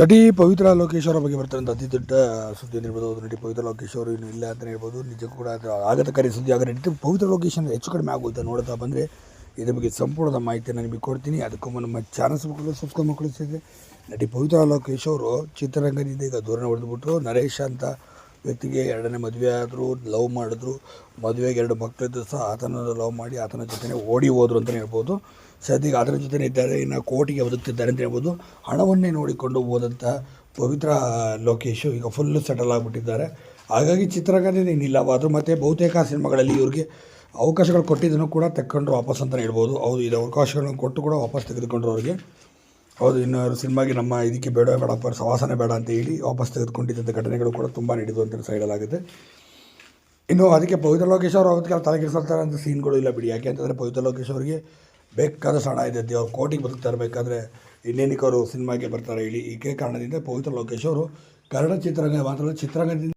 ನಟಿ ಪವಿತ್ರ ಲೋಕೇಶ್ ಅವರ ಬಗ್ಗೆ ಬರ್ತಾರಂತ ಅತಿ ದೊಡ್ಡ ಸುದ್ದಿ ಅಂತ ಹೇಳ್ಬೋದು. ನಟಿ ಪವಿತ್ರ ಲೋಕೇಶ್ ಅವರು ಇನ್ನು ಇಲ್ಲ ಅಂತಲೇ ಹೇಳ್ಬೋದು. ನಿಜಕ್ಕೂ ಕೂಡ ಆಘಾತಕಾರಿ ಸುದ್ದಿ ಆಗ ನಟಿ ಪವಿತ್ರ ಲೋಕೇಶ್ ಅಂದರೆ ಹೆಚ್ಚು ಕಡಿಮೆ ಆಗುತ್ತೆ ನೋಡ್ತಾ ಬಂದರೆ ಇದ್ರ ಬಗ್ಗೆ ಸಂಪೂರ್ಣದ ಮಾಹಿತಿಯನ್ನು ನಿಮಗೆ ಕೊಡ್ತೀನಿ. ಅದಕ್ಕೂ ನಮ್ಮ ಚಾನಲ್ಸ್ ಮಕ್ಕಳು ಸಬ್ಸ್ಕ್ರೈಬ್ ಮಾಡ್ಕೊಳ್ಸಿದ್ದೆ ನಟಿ ಪವಿತ್ರ ಲೋಕೇಶ್ ಅವರು ಚಿತ್ರರಂಗದಿಂದ ಈಗ ದೂರನ ಹೊಡೆದ್ಬಿಟ್ಟು ನರೇಶ್ ಅಂತ ವ್ಯಕ್ತಿಗೆ ಎರಡನೇ ಮದುವೆ ಆದರೂ ಲವ್ ಮಾಡಿದ್ರು, ಮದುವೆಗೆ ಎರಡು ಮಕ್ಕಳಿದ್ದು ಸಹ ಆತನ ಲವ್ ಮಾಡಿ ಆತನ ಜೊತೆನೇ ಓಡಿ ಹೋದರು ಅಂತಲೇ ಹೇಳ್ಬೋದು. ಸದ್ಯಕ್ಕೆ ಆತನ ಜೊತೆನೇ ಇದ್ದಾರೆ, ಇನ್ನು ಕೋಟಿಗೆ ಬದುಕ್ತಿದ್ದಾರೆ ಅಂತ ಹೇಳ್ಬೋದು. ಹಣವನ್ನೇ ನೋಡಿಕೊಂಡು ಹೋದಂಥ ಪವಿತ್ರ ಲೋಕೇಶು ಈಗ ಫುಲ್ಲು ಸೆಟಲ್ ಆಗಿಬಿಟ್ಟಿದ್ದಾರೆ. ಹಾಗಾಗಿ ಚಿತ್ರರಂಗದಿಂದ ಆದರೂ ಮತ್ತು ಬಹುತೇಕ ಸಿನಿಮಾಗಳಲ್ಲಿ ಇವ್ರಿಗೆ ಅವಕಾಶಗಳು ಕೊಟ್ಟಿದ್ದನ್ನು ಕೂಡ ತಕ್ಕೊಂಡ್ರು ವಾಪಸ್ ಅಂತಲೇ ಹೇಳ್ಬೋದು. ಹೌದು, ಇದು ಅವಕಾಶಗಳನ್ನು ಕೊಟ್ಟು ಕೂಡ ವಾಪಸ್ ತೆಗೆದುಕೊಂಡ್ರು ಅವ್ರಿಗೆ. ಹೌದು, ಇನ್ನು ಸಿನಿಮಾಗೆ ನಮ್ಮ ಇದಕ್ಕೆ ಬೇಡ ಬೇಡಪ್ಪ ಸವಾಸನೆ ಬೇಡ ಅಂತ ಹೇಳಿ ವಾಪಸ್ ತೆಗೆದುಕೊಂಡಿದ್ದಂಥ ಘಟನೆಗಳು ಕೂಡ ತುಂಬ ನಡೆದು ಅಂತ ಸೈಡಲ್ಲಾಗುತ್ತೆ ಇನ್ನು ಅದಕ್ಕೆ ಪವಿತ್ರ ಲೋಕೇಶ್ ಅವರು ಅವತ್ತಿಗೆ ತಲೆ ಕೆಡಿಸ್ಕೊಳ್ತಾರೆ ಅಂತ ಸೀನ್ಗಳು ಇಲ್ಲ ಬಿಡಿ. ಯಾಕೆ ಅಂತಂದರೆ ಪವಿತ್ರ ಲೋಕೇಶ್ ಅವರಿಗೆ ಬೇಕಾದಷ್ಟು ಹಣ ಇದೆ. ಅವ್ರು ಕೋಟಿಗೆ ಬದುಕ್ತಾ ಇರಬೇಕಾದ್ರೆ ಇನ್ನೇನಕ್ಕೆ ಅವರು ಸಿನಿಮಾಗೆ ಬರ್ತಾರೆ ಹೇಳಿ. ಈಕೆ ಕಾರಣದಿಂದ ಪವಿತ್ರ ಲೋಕೇಶ್ ಅವರು ಕನ್ನಡ ಚಿತ್ರರಂಗ, ಮಾತ್ರ ಚಿತ್ರರಂಗದಿಂದ